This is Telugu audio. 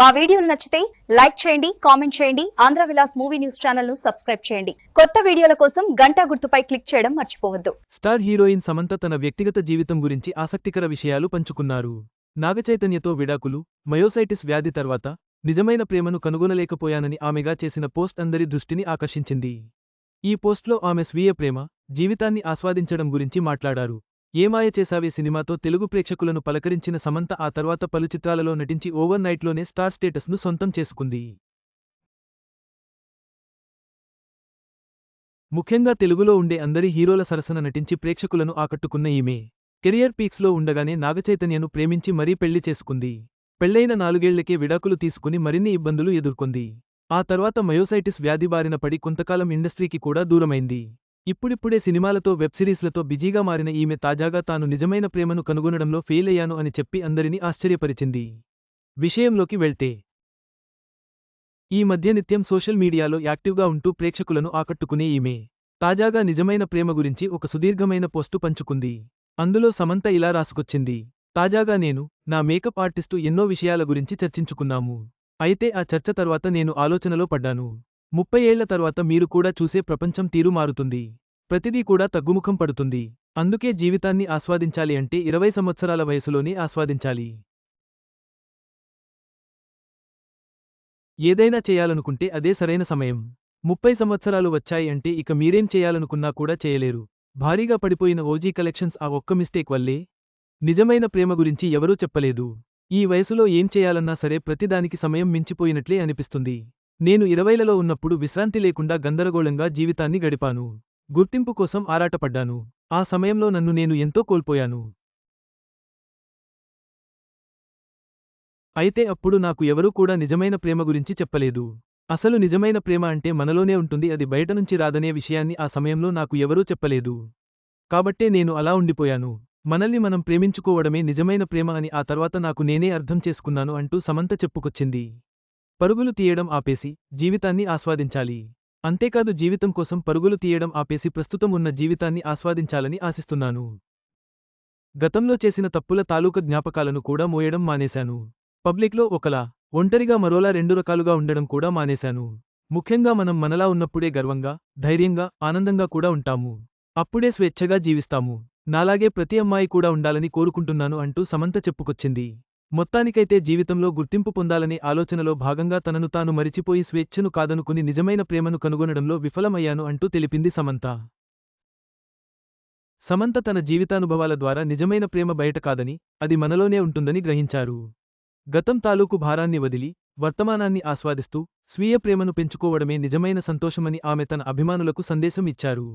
మా వీడియోలు నచ్చితే లైక్ చేయండి కామెంట్ చేయండి ఆంధ్ర విలాస్ మూవీ న్యూస్ ఛానల్ను సబ్స్క్రైబ్ చేయండి. కొత్త వీడియోల కోసం గంటా గుర్తుపై క్లిక్ చేయడం మర్చిపోవద్దు. స్టార్ హీరోయిన్ సమంత తన వ్యక్తిగత జీవితం గురించి ఆసక్తికర విషయాలు పంచుకున్నారు. నాగచైతన్యతో విడాకులు మయోసైటిస్ వ్యాధి తర్వాత నిజమైన ప్రేమను కనుగొనలేకపోయానని ఆమెగా చేసిన పోస్ట్ అందరి దృష్టిని ఆకర్షించింది. ఈ పోస్ట్లో ఆమె స్వీయ ప్రేమ జీవితాన్ని ఆస్వాదించడం గురించి మాట్లాడారు. ఏమాయ చేసావే సినిమాతో తెలుగు ప్రేక్షకులను పలకరించిన సమంత ఆ తర్వాత పలు చిత్రాలలో నటించి ఓవర్ నైట్లోనే స్టార్ స్టేటస్ను సొంతం చేసుకుంది. ముఖ్యంగా తెలుగులో ఉండే అందరి హీరోల సరసన నటించి ప్రేక్షకులను ఆకట్టుకున్న ఈమె. కెరియర్ పీక్స్లో ఉండగానే నాగచైతన్యను ప్రేమించి మరీ పెళ్ళి చేసుకుంది. పెళ్ళైన నాలుగేళ్ళకే విడాకులు తీసుకుని మరిన్ని ఇబ్బందులు ఎదుర్కొంది. ఆ తర్వాత మయోసైటిస్ వ్యాధి బారిన పడి కొంతకాలం ఇండస్ట్రీకి కూడా దూరమైంది. ఇప్పుడిప్పుడే సినిమాలతో వెబ్ సిరీస్లతో బిజీగా మారిన ఈమె తాజాగా తాను నిజమైన ప్రేమను కనుగొనడంలో ఫెయిల్ అయ్యాను అని చెప్పి అందరినీ ఆశ్చర్యపరిచింది. విషయంలోకి వెళ్తే ఈ మధ్య నిత్యం సోషల్ మీడియాలో యాక్టివ్గా ఉంటూ ప్రేక్షకులను ఆకట్టుకునే ఈమె తాజాగా నిజమైన ప్రేమ గురించి ఒక సుదీర్ఘమైన పోస్టు పంచుకుంది. అందులో సమంత ఇలా రాసుకొచ్చింది తాజాగా నేను నా మేకప్ ఆర్టిస్టు ఎన్నో విషయాల గురించి చర్చించుకున్నాము. అయితే ఆ చర్చ తర్వాత నేను ఆలోచనలో పడ్డాను. ముప్పై ఏళ్ళ తర్వాత మీరు కూడా చూసే ప్రపంచం తీరు మారుతుంది ప్రతిదీ కూడా తగ్గుముఖం పడుతుంది. అందుకే జీవితాన్ని ఆస్వాదించాలి అంటే ఇరవై సంవత్సరాల వయసులోనే ఆస్వాదించాలి. ఏదైనా చేయాలనుకుంటే అదే సరైన సమయం. ముప్పై సంవత్సరాలు వచ్చాయి అంటే ఇక మీరేం చేయాలనుకున్నా కూడా చేయలేరు. భారీగా పడిపోయిన ఓజీ కలెక్షన్స్ ఆ ఒక్క మిస్టేక్ వల్లే నిజమైన ప్రేమ గురించి ఎవరూ చెప్పలేదు. ఈ వయసులో ఏం చేయాలన్నా సరే ప్రతిదానికి సమయం మించిపోయినట్లే అనిపిస్తుంది. నేను ఇరవైలలో ఉన్నప్పుడు విశ్రాంతి లేకుండా గందరగోళంగా జీవితాన్ని గడిపాను. గుర్తింపు కోసం ఆరాటపడ్డాను. ఆ సమయంలో నన్ను నేను ఎంతో కోల్పోయాను. అయితే అప్పుడు నాకు ఎవరూ కూడా నిజమైన ప్రేమ గురించి చెప్పలేదు. అసలు నిజమైన ప్రేమ అంటే మనలోనే ఉంటుంది అది బయట నుంచి రాదనే విషయాన్ని ఆ సమయంలో నాకు ఎవరూ చెప్పలేదు. కాబట్టే నేను అలా ఉండిపోయాను. మనల్ని మనం ప్రేమించుకోవడమే నిజమైన ప్రేమ అని ఆ తర్వాత నాకు నేనే అర్థం చేసుకున్నాను అంటూ సమంత చెప్పుకొచ్చింది. పరుగులు తీయడం ఆపేసి జీవితాన్ని ఆస్వాదించాలి. అంతేకాదు జీవితం కోసం పరుగులు తీయడం ఆపేసి ప్రస్తుతం ఉన్న జీవితాన్ని ఆస్వాదించాలని ఆశిస్తున్నాను. గతంలో చేసిన తప్పుల తాలూక జ్ఞాపకాలను కూడా మోయడం మానేశాను. పబ్లిక్లో ఒకలా ఒంటరిగా మరోలా రెండు రకాలుగా ఉండడం కూడా మానేశాను. ముఖ్యంగా మనం మనలా ఉన్నప్పుడే గర్వంగా ధైర్యంగా ఆనందంగా కూడా ఉంటాము. అప్పుడే స్వేచ్ఛగా జీవిస్తాము. నాలాగే ప్రతి అమ్మాయి కూడా ఉండాలని కోరుకుంటున్నాను అంటూ సమంత చెప్పుకొచ్చింది. మొత్తానికైతే జీవితంలో గుర్తింపు పొందాలనే ఆలోచనలో భాగంగా తనను తాను మరిచిపోయి స్వేచ్ఛను కాదనుకుని నిజమైన ప్రేమను కనుగొనడంలో విఫలమయ్యాను అంటూ తెలిపింది సమంత. సమంత తన జీవితానుభవాల ద్వారా నిజమైన ప్రేమ బయట కాదని అది మనలోనే ఉంటుందని గ్రహించారు. గతం తాలూకు భారాన్ని వదిలి వర్తమానాన్ని ఆస్వాదిస్తూ స్వీయ ప్రేమను పెంచుకోవడమే నిజమైన సంతోషమని ఆమె తన అభిమానులకు సందేశం ఇచ్చారు.